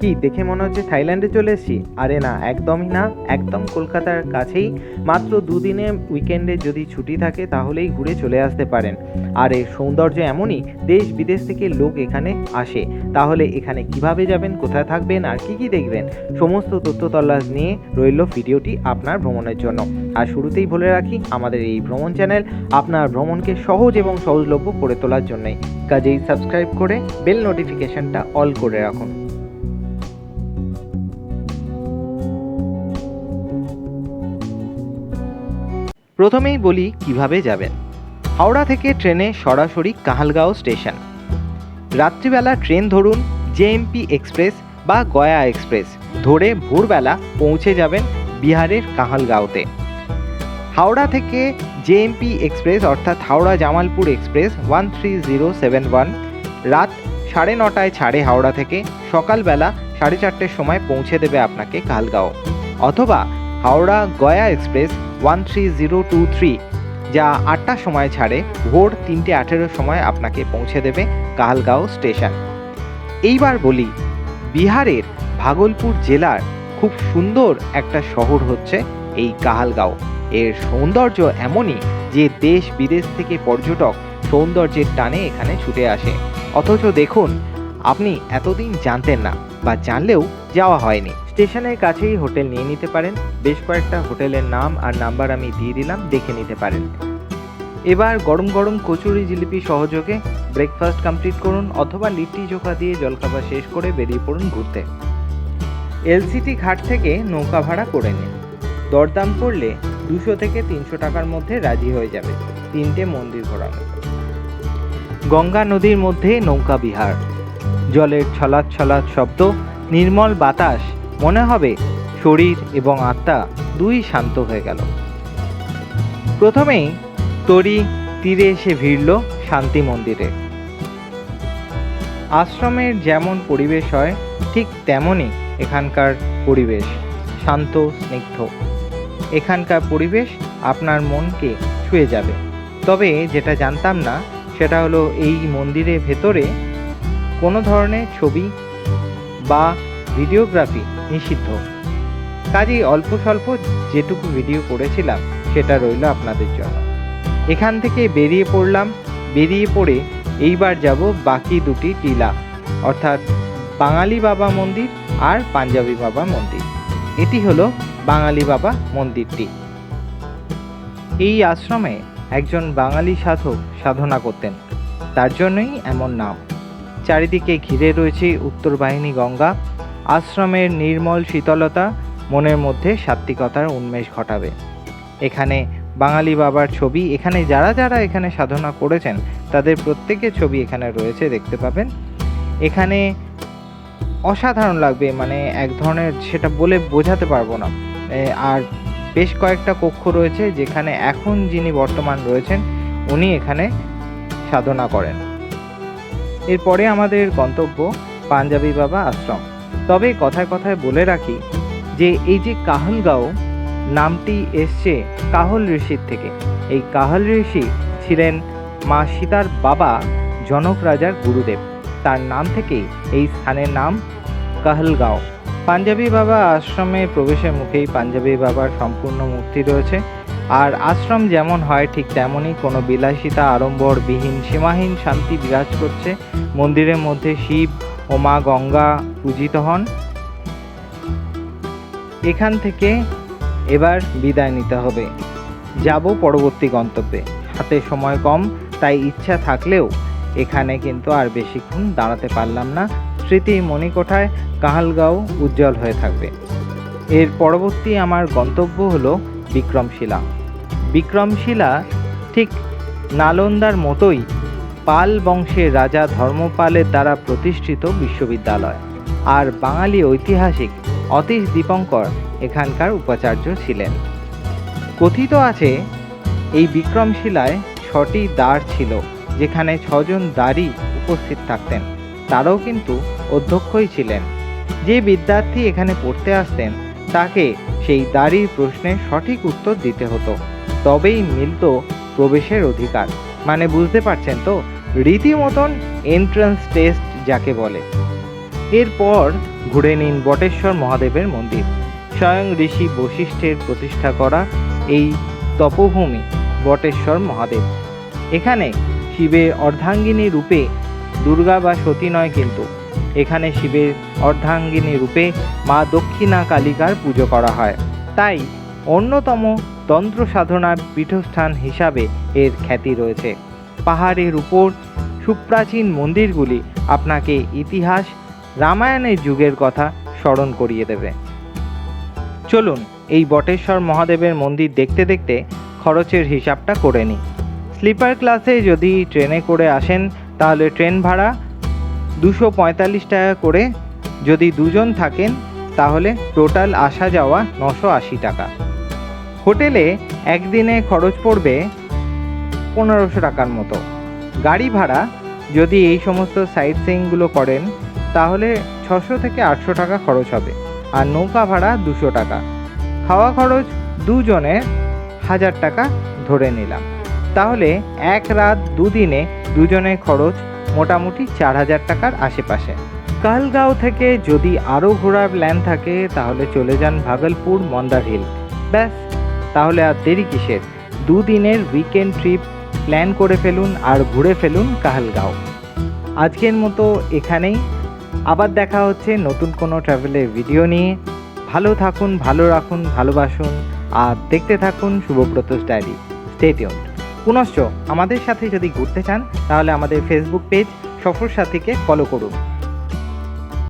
কি দেখে মনে হচ্ছে থাইল্যান্ডে চলে এসেছি? আরে না, একদমই না, একদম কলকাতার কাছেই। মাত্র দুদিনে উইকেন্ডে যদি ছুটি থাকে, তাহলেই ঘুরে চলে আসতে পারেন। আর এর সৌন্দর্য এমনই, দেশ বিদেশ থেকে লোক এখানে আসে। তাহলে এখানে কীভাবে যাবেন, কোথায় থাকবেন, আর কি কি দেখবেন, সমস্ত তথ্য তল্লাশ নিয়ে রইল ভিডিওটি আপনার ভ্রমণের জন্য। আর শুরুতেই বলে রাখি, আমাদের এই ভ্রমণ চ্যানেল আপনার ভ্রমণকে সহজ এবং সহজলভ্য করে তোলার জন্যই। কাজেই সাবস্ক্রাইব করে বেল নোটিফিকেশনটা অল করে রাখুন। প্রথমেই বলি কীভাবে যাবেন। হাওড়া থেকে ট্রেনে সরাসরি কাহালগাঁও স্টেশন। রাত্রিবেলা ট্রেন ধরুন জেএমপি এক্সপ্রেস বা গয়া এক্সপ্রেস ধরে ভোরবেলা পৌঁছে যাবেন বিহারের কাহালগাঁওতে। হাওড়া থেকে জেএমপি এক্সপ্রেস অর্থাৎ Howrah Jamalpur express one three zero seven one রাত সাড়ে নটায় ছাড়ে হাওড়া থেকে, সকালবেলা সাড়ে চারটের সময় পৌঁছে দেবে আপনাকে কালগাঁও অথবা Howrah Gaya express one three zero two three, যা আটটার সময় ছাড়ে, ভোর তিনটে আঠেরোর সময় আপনাকে পৌঁছে দেবে কাহালগাঁও স্টেশন। এইবার বলি, বিহারের ভাগলপুর জেলার খুব সুন্দর একটা শহর হচ্ছে এই কাহালগাঁও। এর সৌন্দর্য এমনই যে দেশ বিদেশ থেকে পর্যটক সৌন্দর্যের টানে এখানে ছুটে আসে। অথচ দেখুন, আপনি এতদিন জানতেন না বা জানলেও যাওয়া হয়নি। স্টেশনের কাছেই হোটেল নিয়ে নিতে পারেন। বেশ কয়েকটা হোটেলের নাম আর নাম্বার আমি দিয়ে দিলাম, দেখে নিতে পারেন। এবার গরম গরম কচুরি জিলিপি সহযোগে ব্রেকফাস্ট কমপ্লিট করুন অথবা লিট্টি চোখা দিয়ে জলখাবার শেষ করে বেরিয়ে পড়ুন ঘুরতে। এলসিটি ঘাট থেকে নৌকা ভাড়া করে নিন। দরদাম করলে দুশো থেকে তিনশো টাকার মধ্যে রাজি হয়ে যাবে। তিনটে মন্দির ঘোরানো। গঙ্গা নদীর মধ্যে নৌকা বিহার। জলের ছলাৎ ছলাৎ শব্দ, নির্মল বাতাস মনে হবে শরীর এবং আত্মা দুই শান্ত হয়ে গেল। প্রথমেই তরি তীরে এসে ভিড়ল শান্তি মন্দিরে। আশ্রমের যেমন পরিবেশ হয়, ঠিক তেমনই এখানকার পরিবেশ শান্ত, স্নিগ্ধ। এখানকার পরিবেশ আপনার মনকে ছুঁয়ে যাবে। তবে যেটা জানতাম না, সেটা হলো এই মন্দিরের ভেতরে কোনো ধরনের ছবি বা ভিডিওগ্রাফি নিষিদ্ধ। কাজেই অল্প স্বল্প যেটুকু ভিডিও করেছিলাম, সেটা রইল আপনাদের জন্য। এখান থেকে বেরিয়ে পড়লাম, বেরিয়ে পড়ে এইবার যাব বাকি দুটি টিলা, অর্থাৎ বাঙালি বাবা মন্দির আর পাঞ্জাবি বাবা মন্দির। এটি হলো বাঙালি বাবা মন্দিরটি। এই আশ্রমে একজন বাঙালি সাধক সাধনা করতেন। তার জন্যই এমন নাম। চারিদিকে ঘিরে রয়েছে উত্তর বাহিনী গঙ্গা আশ্রমের নির্মল শীতলতা মনের মধ্যে সাত্বিকতার উন্মেষ ঘটাবে। এখানে বাঙালি বাবার ছবি, এখানে যারা যারা এখানে সাধনা করেছেন, তাদের প্রত্যেকের ছবি এখানে রয়েছে, দেখতে পাবেন। এখানে অসাধারণ লাগবে মানে এক ধরনের সেটা বলে বোঝাতে পারব না। আর বেশ কয়েকটা কক্ষ রয়েছে, যেখানে এখন যিনি বর্তমান রয়েছেন, উনি এখানে সাধনা করেন। এরপরে আমাদের গন্তব্য পাঞ্জাবি বাবা আশ্রম। তবে কথায় কথায় বলে রাখি যে এই যে কাহলগাঁও নামটি এসছে কাহল ঋষির থেকে। এই কাহল ঋষি ছিলেন মা সীতার বাবা জনক রাজার গুরুদেব। তার নাম থেকেই এই স্থানের নাম কাহলগাঁও। পাঞ্জাবি বাবা আশ্রমে প্রবেশের মুখেই পাঞ্জাবি বাবার সম্পূর্ণ মূর্তি রয়েছে। আর আশ্রম যেমন হয় ঠিক তেমনই কোনো বিলাসিতা আড়ম্বর বিহীন সীমাহীন শান্তি বিরাজ করছে। মন্দিরের মধ্যে শিব ও মা গঙ্গা পূজিত হন। এখান থেকে এবার বিদায় নিতে হবে। যাব পরবর্তী গন্তব্যে। হাতে সময় কম, তাই ইচ্ছা থাকলেও এখানে কিন্তু আর বেশিক্ষণ দাঁড়াতে পারলাম না। স্মৃতি মণিকোঠায় কাহালগাঁও উজ্জ্বল হয়ে থাকবে। এর পরবর্তী আমার গন্তব্য হলো বিক্রমশিলা। বিক্রমশিলা ঠিক নালন্দার মতোই পাল বংশের রাজা ধর্মপালের দ্বারা প্রতিষ্ঠিত বিশ্ববিদ্যালয়। আর বাঙালি ঐতিহাসিক অতীশ দীপঙ্কর এখানকার উপাচার্য ছিলেন। কথিত আছে, এই বিক্রমশিলায় ছটি দ্বার ছিল, যেখানে ছজন দ্বারই উপস্থিত থাকতেন। তারাও কিন্তু অধ্যক্ষই ছিলেন। যে বিদ্যার্থী এখানে পড়তে আসতেন, তাকে সেই দাঁড়ির প্রশ্নের সঠিক উত্তর দিতে হতো। তবেই মিলত প্রবেশের অধিকার। মানে বুঝতে পারছেন তো? রীতিমতন এন্ট্রান্স টেস্ট যাকে বলে। এরপর ঘুরে নিন বটেশ্বর মহাদেবের মন্দির। স্বয়ং ঋষি বশিষ্ঠের প্রতিষ্ঠা করা এই তপভূমি বটেশ্বর মহাদেব। এখানে শিবের অর্ধাঙ্গিনী রূপে দুর্গা বা সতী নয় কিন্তু, এখানে শিবের অর্ধাঙ্গিনী রূপে মা দক্ষিণা কালিকার পুজো করা হয়। তাই অন্যতম তন্ত্র সাধনার পীঠস্থান হিসাবে এর খ্যাতি রয়েছে। পাহাড়ের উপর সুপ্রাচীন মন্দিরগুলি আপনাকে ইতিহাস, রামায়ণের যুগের কথা স্মরণ করিয়ে দেবে। চলুন এই বটেশ্বর মহাদেবের মন্দির দেখতে দেখতে খরচের হিসাবটা করে নিই। স্লিপার ক্লাসে যদি ট্রেনে করে আসেন, তাহলে ট্রেন ভাড়া দুশো পঁয়তাল্লিশ টাকা করে। যদি দুজন থাকেন, তাহলে টোটাল আসা যাওয়া নশো আশি টাকা। হোটেলে একদিনে খরচ পড়বে পনেরোশো টাকার মতো। গাড়ি ভাড়া যদি এই সমস্ত সাইট সিইংগুলো করেন, তাহলে ছশো থেকে আটশো টাকা খরচ হবে। আর নৌকা ভাড়া দুশো টাকা। খাওয়া খরচ দুজনে হাজার টাকা ধরে নিলাম। তাহলে এক রাত দুদিনে দুজনের খরচ মোটামুটি চার হাজার টাকার আশেপাশে। কালগাঁও থেকে যদি আরও ঘোরার প্ল্যান থাকে, তাহলে চলে যান ভাগলপুর মন্দার হিল ব্যাস, তাহলে আর দেরি কিসের? দুদিনের উইকেন্ড ট্রিপ প্ল্যান করে ফেলুন আর ঘুরে ফেলুন কাহালগাঁও। আজকের মতো এখানেই। আবার দেখা হচ্ছে নতুন কোনো ট্রাভেলের ভিডিও নিয়ে। ভালো থাকুন, ভালো রাখুন, ভালোবাসুন আর দেখতে থাকুন শুভব্রতস ডায়েরি স্টেটিয়ন পুনশ্চ আমাদের সাথে যদি ঘুরতে চান, তাহলে আমাদের ফেসবুক পেজ সফর সাথীকে ফলো করুন।